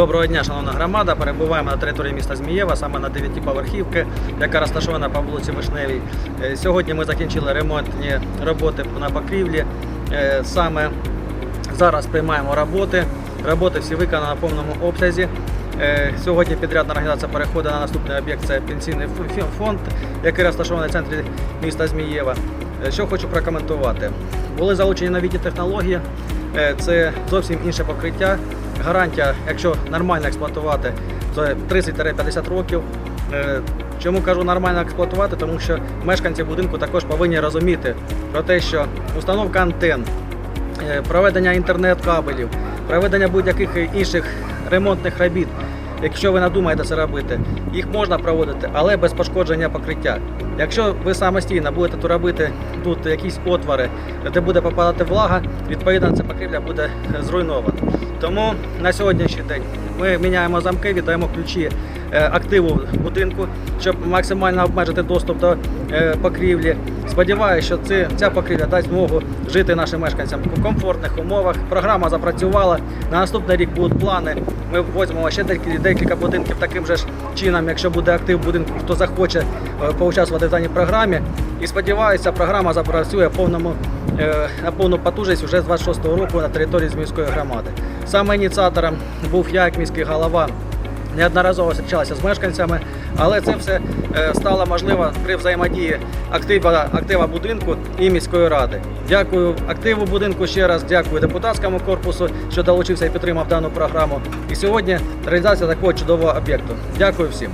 Доброго дня, шановна громада. Перебуваємо на території міста Змієва, саме на 9-поверхівки, яка розташована по вулиці Вишневій. Е, Сьогодні ми закінчили ремонтні роботи на покрівлі. Е, Саме зараз приймаємо роботи. Роботи всі виконані на повному обсязі. Е, Сьогодні підрядна організація переходить на наступний об'єкт. Це пенсійний фонд, який розташований в центрі міста Змієва. Що хочу прокоментувати. Були залучені новітні технології. Це зовсім інше покриття. Гарантія, якщо нормально експлуатувати, це 30-50 років. Е, Чому кажу нормально експлуатувати? Тому що мешканці будинку також повинні розуміти про те, що установка антенн, е, проведення інтернет-кабелів, проведення будь-яких інших ремонтних робіт. Якщо ви надумаєте це робити, їх можна проводити, але без пошкодження покриття. Якщо ви самостійно будете тут робити тут якісь отвори, де буде попадати влага, відповідно ця покрівля буде е, зруйнована. Тому на сьогоднішній день ми міняємо замки, віддаємо ключі е, активу будинку, щоб максимально обмежити доступ до е, покрівлі. Сподіваюся, що ця покрівля дасть змогу жити нашим мешканцям в комфортних умовах. Програма запрацювала. На наступний рік будуть плани. Ми візьмемо ще декілька, будинків таким же ж чином, якщо буде актив будинку, хто захоче е, поучаствувати в даній програмі. І сподіваюся, програма запрацює в повному, на повну потужність вже з 26-го року на території Зміївської громади. Саме ініціатором був я, як міський голова. Неодноразово зустрічалися з мешканцями, але це все е, стало можливо при взаємодії актива, актива будинку і міської ради. Дякую активу будинку ще раз, дякую депутатському корпусу, що долучився і підтримав дану програму. І сьогодні реалізація такого чудового об'єкту. Дякую всім.